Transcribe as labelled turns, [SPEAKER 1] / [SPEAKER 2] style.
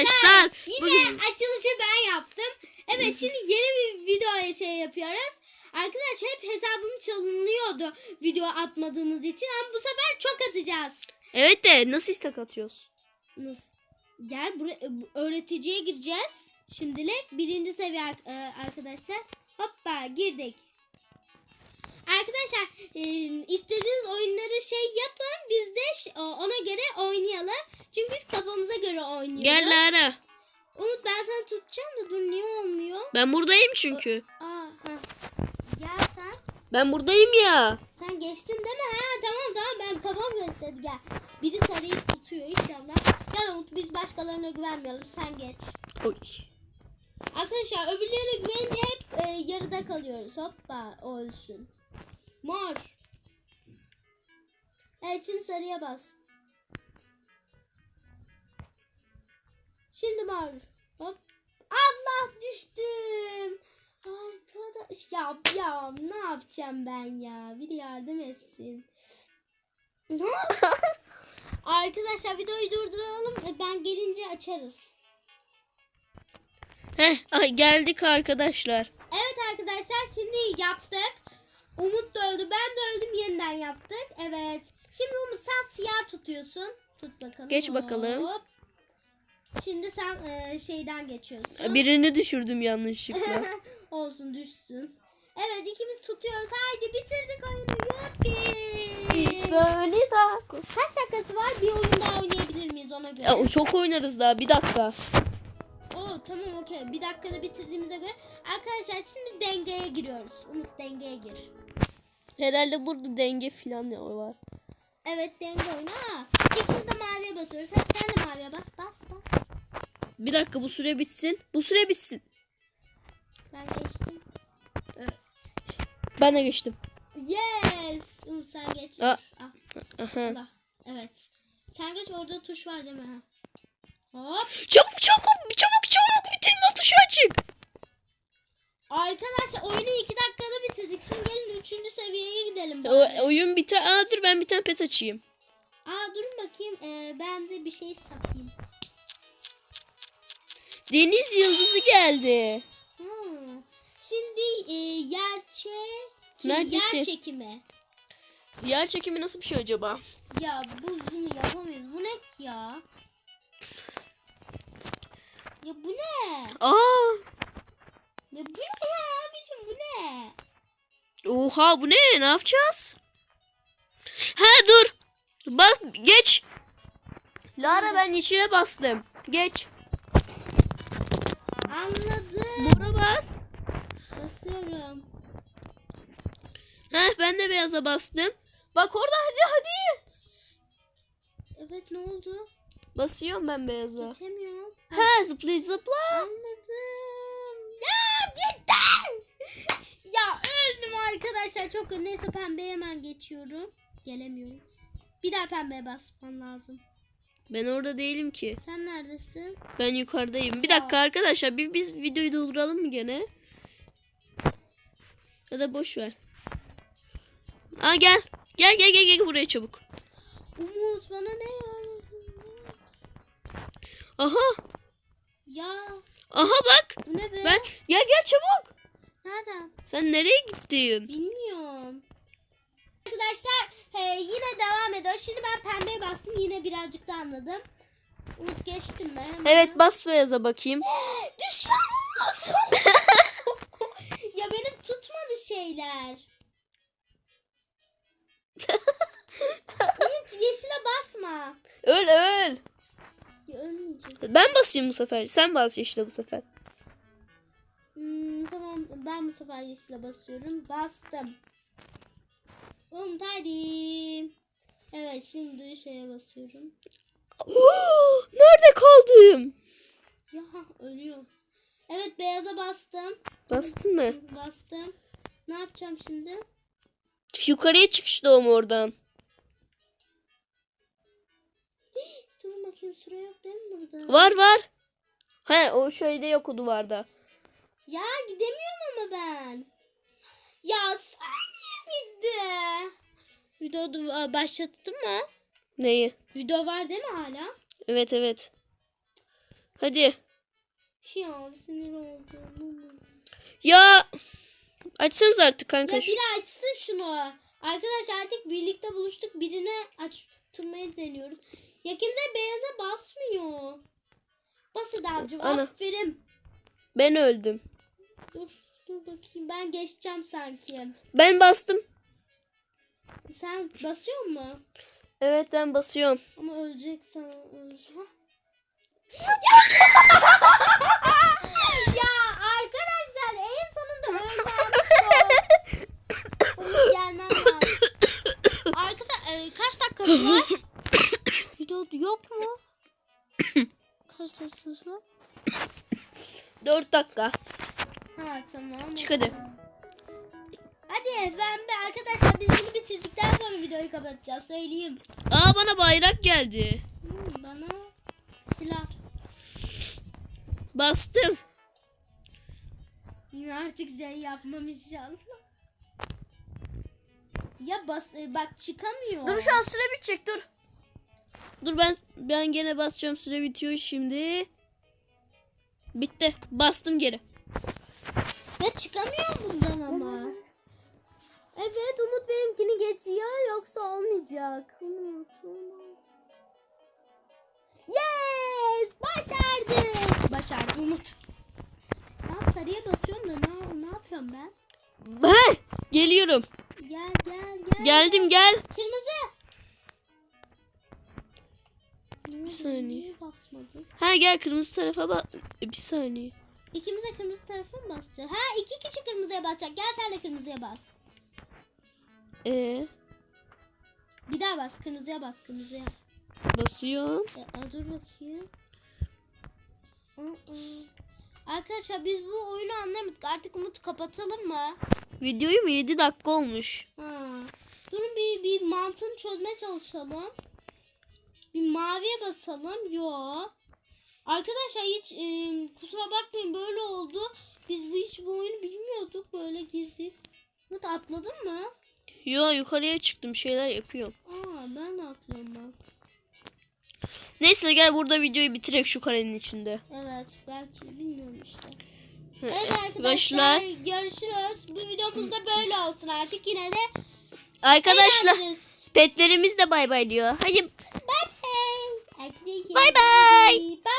[SPEAKER 1] arkadaşlar.
[SPEAKER 2] Yine
[SPEAKER 1] Bugün
[SPEAKER 2] açılışı ben yaptım. Evet şimdi yeni bir video şey yapıyoruz. Arkadaş hep hesabım çalınıyordu video atmadığımız için ama bu sefer çok atacağız.
[SPEAKER 1] evet de nasıl istek atıyoruz?
[SPEAKER 2] Nasıl? Gel buraya öğreticiye gireceğiz. Şimdilik birinci seviye e, arkadaşlar. Hoppa girdik. Arkadaşlar e, istediğiniz oyunları şey yapın biz de ona göre oynayalım. Çünkü biz kafamıza göre oynuyoruz.
[SPEAKER 1] Gel Lara.
[SPEAKER 2] Umut ben sana tutacağım da dur niye olmuyor?
[SPEAKER 1] Ben buradayım çünkü.
[SPEAKER 2] Aa, ha. Gel sen.
[SPEAKER 1] Ben buradayım ya.
[SPEAKER 2] Sen geçtin değil mi? Ha tamam tamam ben kafam gösterdi gel. Biri sarıyı tutuyor inşallah. Gel Umut biz başkalarına güvenmeyelim sen geç.
[SPEAKER 1] Oy.
[SPEAKER 2] Arkadaşlar öbürlerine güvenince hep e, yarıda kalıyoruz. Hoppa o ölsün. Mor. Evet şimdi sarıya bas. Şimdi mor. Hop. Allah düştüm. Arkadaş ya ya ne yapacağım ben ya? Biri yardım etsin. Arkadaşlar videoyu durduralım. E, Ben gelince açarız.
[SPEAKER 1] Heh ay, geldik arkadaşlar.
[SPEAKER 2] Evet arkadaşlar şimdi yaptık. Umut da öldü. Ben de öldüm. Yeniden yaptık. Evet. Şimdi Umut sen siyah tutuyorsun. Tut bakalım.
[SPEAKER 1] Geç bakalım.
[SPEAKER 2] Hop. Şimdi sen e, şeyden geçiyorsun.
[SPEAKER 1] Birini düşürdüm yanlışlıkla.
[SPEAKER 2] Olsun düşsün. Evet ikimiz tutuyoruz. Haydi bitirdik oyunu. Yuppi.
[SPEAKER 1] böyle daha.
[SPEAKER 2] Kaç dakikası var? Bir oyun daha oynayabilir miyiz ona göre?
[SPEAKER 1] Ya, çok oynarız daha bir dakika.
[SPEAKER 2] Oo tamam okey. Bir dakikada bitirdiğimize göre. Arkadaşlar şimdi dengeye giriyoruz. Umut dengeye gir.
[SPEAKER 1] Herhalde burada denge falan ne var.
[SPEAKER 2] Evet denge oyunu. Ha. İkimiz de maviye basıyoruz. Hadi sen de maviye bas bas bas.
[SPEAKER 1] Bir dakika bu süre bitsin. Bu süre bitsin.
[SPEAKER 2] Ben geçtim.
[SPEAKER 1] Ben de geçtim.
[SPEAKER 2] Yes. Sen geç.
[SPEAKER 1] Aa.
[SPEAKER 2] Ah,
[SPEAKER 1] Aha.
[SPEAKER 2] Evet. Sen geç orada tuş var değil mi? Hop.
[SPEAKER 1] Çabuk çabuk çabuk çabuk bitirme tuşu açık.
[SPEAKER 2] Arkadaşlar oyunu iki dakikada bitirdik. Şimdi gelin üçüncü seviyeye gidelim.
[SPEAKER 1] O, oyun biter. Aa dur ben bir tane pet açayım.
[SPEAKER 2] Aa durun bakayım. Ee, ben de bir şey satayım.
[SPEAKER 1] Deniz yıldızı geldi.
[SPEAKER 2] Hmm. Şimdi e, yer çe-
[SPEAKER 1] Neredesin?
[SPEAKER 2] yer çekimi.
[SPEAKER 1] Yer çekimi nasıl bir şey acaba?
[SPEAKER 2] Ya bu bunu yapamayız. Bu ne ki ya? Ya bu ne?
[SPEAKER 1] Aa!
[SPEAKER 2] Ya bu ne ya abicim bu ne?
[SPEAKER 1] Oha bu ne? Ne yapacağız? Ha dur. Bak geç. Lara ben yeşile bastım. Geç.
[SPEAKER 2] Anladım.
[SPEAKER 1] Mora bas.
[SPEAKER 2] Basıyorum.
[SPEAKER 1] Heh ben de beyaza bastım. Bak orada hadi hadi.
[SPEAKER 2] Evet ne oldu?
[SPEAKER 1] Basıyorum ben beyaza.
[SPEAKER 2] Geçemiyorum.
[SPEAKER 1] Ha zıpla zıpla.
[SPEAKER 2] Anladım. Ya yeter. ya öldüm arkadaşlar. Çok neyse pembeye hemen geçiyorum. Gelemiyorum. Bir daha pembeye basmam lazım.
[SPEAKER 1] Ben orada değilim ki.
[SPEAKER 2] Sen neredesin?
[SPEAKER 1] Ben yukarıdayım. Bir dakika arkadaşlar bir biz videoyu durduralım mı gene? Ya da boş ver. Aa gel. Gel gel gel gel buraya çabuk.
[SPEAKER 2] Umut bana ne ya?
[SPEAKER 1] Aha.
[SPEAKER 2] Ya
[SPEAKER 1] Aha bak.
[SPEAKER 2] bu ne be?
[SPEAKER 1] Ben gel gel çabuk.
[SPEAKER 2] Nereden?
[SPEAKER 1] Sen nereye gittin?
[SPEAKER 2] Bilmiyorum. Arkadaşlar he, yine devam ediyor. Şimdi ben pembeye bastım. Yine birazcık da anladım. Umut geçtim mi?
[SPEAKER 1] Evet bas beyaza bakayım.
[SPEAKER 2] Düşüyorum ya benim tutmadı şeyler. Umut yeşile basma.
[SPEAKER 1] Öl öl.
[SPEAKER 2] Ya ölmeyecek.
[SPEAKER 1] Ben basayım bu sefer. Sen bas yeşile bu sefer.
[SPEAKER 2] Hmm, tamam ben bu sefer yeşile basıyorum. Bastım. Hadi. Evet şimdi şeye basıyorum.
[SPEAKER 1] Nerede kaldım?
[SPEAKER 2] Ya ölüyorum. Evet beyaza bastım.
[SPEAKER 1] Bastın mı?
[SPEAKER 2] Bastım. Ne yapacağım şimdi?
[SPEAKER 1] Yukarıya çıkış doğum oradan.
[SPEAKER 2] Dur bakayım süre yok değil mi burada?
[SPEAKER 1] Var var. He o şeyde yok o duvarda.
[SPEAKER 2] Ya gidemiyorum ama ben. Ya bitti. Video başlattın mı?
[SPEAKER 1] Neyi?
[SPEAKER 2] Video var değil mi hala?
[SPEAKER 1] Evet evet. Hadi.
[SPEAKER 2] Ya sinir oldum.
[SPEAKER 1] Ya açsanız artık
[SPEAKER 2] Ya
[SPEAKER 1] kanka. şu-
[SPEAKER 2] biri açsın şunu. Arkadaşlar artık birlikte buluştuk. Birine açtırmayı deniyoruz. Ya kimse beyaza basmıyor. Bas hadi abicim.
[SPEAKER 1] Ana.
[SPEAKER 2] Aferin.
[SPEAKER 1] Ben öldüm.
[SPEAKER 2] Dur. Dur bakayım. Ben geçeceğim sanki.
[SPEAKER 1] Ben bastım.
[SPEAKER 2] Sen basıyor mu?
[SPEAKER 1] Evet ben basıyorum.
[SPEAKER 2] Ama öleceksen öleceksin. Ya arkadaşlar en sonunda ölmem gelmem lazım. Arkadaşlar e, kaç dakikası var? Video yok mu? Kaç dakikası var?
[SPEAKER 1] 4 dakika.
[SPEAKER 2] Ha tamam.
[SPEAKER 1] Çık hadi.
[SPEAKER 2] Hadi ben de arkadaşlar biz videoyu kapatacağız söyleyeyim.
[SPEAKER 1] Aa bana bayrak geldi.
[SPEAKER 2] Hmm, bana silah.
[SPEAKER 1] Bastım.
[SPEAKER 2] Yine artık şey yapmam inşallah. Ya bas e, bak çıkamıyor.
[SPEAKER 1] Dur şu an süre bitecek dur. Dur ben ben gene basacağım süre bitiyor şimdi. Bitti. Bastım geri.
[SPEAKER 2] Ya çıkamıyor bundan ama. Evet Umut benimkini geçiyor yoksa olmayacak. Umut, Umut. Yes! Başardık. Başardık Umut. Ya sarıya basıyorum da ne, ne yapıyorum ben?
[SPEAKER 1] He, geliyorum.
[SPEAKER 2] Gel gel gel.
[SPEAKER 1] Geldim gel.
[SPEAKER 2] Kırmızı. Bir
[SPEAKER 1] saniye.
[SPEAKER 2] Niye basmadın?
[SPEAKER 1] Ha gel kırmızı tarafa bak. Bir saniye.
[SPEAKER 2] İkimiz de kırmızı tarafa mı basacağız? Ha iki kişi kırmızıya basacak. Gel sen de kırmızıya bas.
[SPEAKER 1] Ee,
[SPEAKER 2] Bir daha bas. Kırmızıya bas. Kırmızıya.
[SPEAKER 1] basıyorum.
[SPEAKER 2] E, a, dur bakayım. Arkadaşlar biz bu oyunu anlamadık. Artık Umut kapatalım mı?
[SPEAKER 1] Videoyu mu 7 dakika olmuş.
[SPEAKER 2] Ha. Durun bir, bir mantığını çözmeye çalışalım. Bir maviye basalım. Yo. Arkadaşlar hiç e, kusura bakmayın böyle oldu. Biz bu hiç bu oyunu bilmiyorduk. Böyle girdik. Umut atladın mı?
[SPEAKER 1] Yo yukarıya çıktım şeyler yapıyorum.
[SPEAKER 2] Aa ben de atlıyorum ben.
[SPEAKER 1] Neyse gel burada videoyu bitirek şu karenin içinde.
[SPEAKER 2] Evet belki bilmiyorum işte. Evet arkadaşlar görüşürüz. Bu videomuz da böyle olsun artık yine de
[SPEAKER 1] Arkadaşlar
[SPEAKER 2] eğlendiniz.
[SPEAKER 1] petlerimiz de bay bay diyor. Hadi
[SPEAKER 2] bye. Arkadaşlar.
[SPEAKER 1] bay bay.